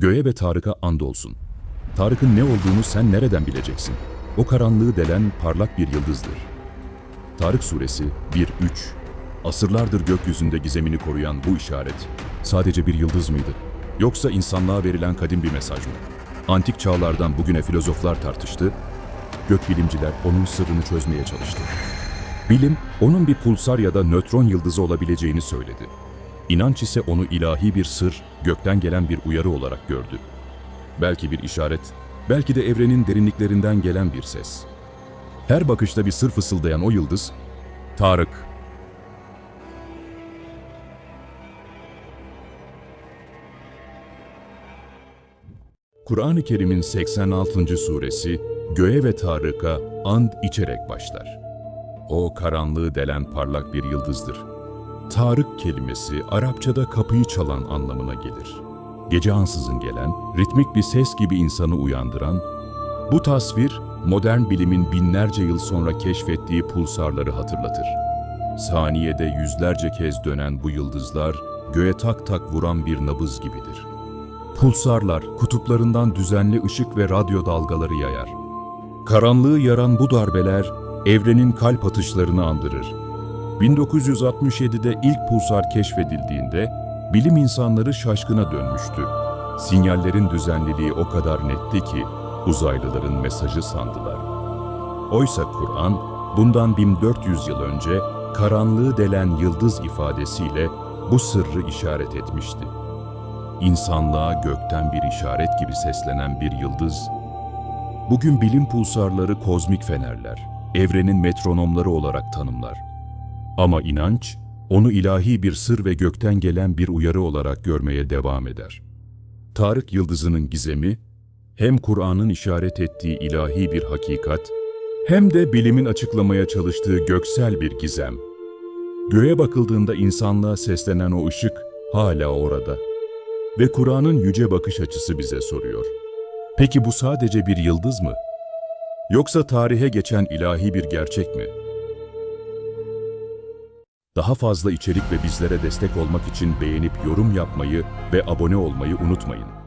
Göğe ve Tarık'a andolsun. Tarık'ın ne olduğunu sen nereden bileceksin? O karanlığı delen parlak bir yıldızdır. Tarık suresi 1-3 Asırlardır gökyüzünde gizemini koruyan bu işaret sadece bir yıldız mıydı? Yoksa insanlığa verilen kadim bir mesaj mı? Antik çağlardan bugüne filozoflar tartıştı, gökbilimciler onun sırrını çözmeye çalıştı. Bilim, onun bir pulsar ya da nötron yıldızı olabileceğini söyledi. İnanç ise onu ilahi bir sır, gökten gelen bir uyarı olarak gördü. Belki bir işaret, belki de evrenin derinliklerinden gelen bir ses. Her bakışta bir sır fısıldayan o yıldız, Tarık. Kur'an-ı Kerim'in 86. suresi göğe ve Tarık'a and içerek başlar. O karanlığı delen parlak bir yıldızdır. Tarık kelimesi Arapçada kapıyı çalan anlamına gelir. Gece ansızın gelen, ritmik bir ses gibi insanı uyandıran, bu tasvir modern bilimin binlerce yıl sonra keşfettiği pulsarları hatırlatır. Saniyede yüzlerce kez dönen bu yıldızlar göğe tak tak vuran bir nabız gibidir. Pulsarlar kutuplarından düzenli ışık ve radyo dalgaları yayar. Karanlığı yaran bu darbeler evrenin kalp atışlarını andırır. 1967'de ilk pulsar keşfedildiğinde bilim insanları şaşkına dönmüştü. Sinyallerin düzenliliği o kadar netti ki uzaylıların mesajı sandılar. Oysa Kur'an bundan 1400 yıl önce karanlığı delen yıldız ifadesiyle bu sırrı işaret etmişti. İnsanlığa gökten bir işaret gibi seslenen bir yıldız, bugün bilim pulsarları kozmik fenerler, evrenin metronomları olarak tanımlar. Ama inanç, onu ilahi bir sır ve gökten gelen bir uyarı olarak görmeye devam eder. Tarık yıldızının gizemi, hem Kur'an'ın işaret ettiği ilahi bir hakikat, hem de bilimin açıklamaya çalıştığı göksel bir gizem. Göğe bakıldığında insanlığa seslenen o ışık hala orada. Ve Kur'an'ın yüce bakış açısı bize soruyor. Peki bu sadece bir yıldız mı? Yoksa tarihe geçen ilahi bir gerçek mi? Daha fazla içerik ve bizlere destek olmak için beğenip yorum yapmayı ve abone olmayı unutmayın.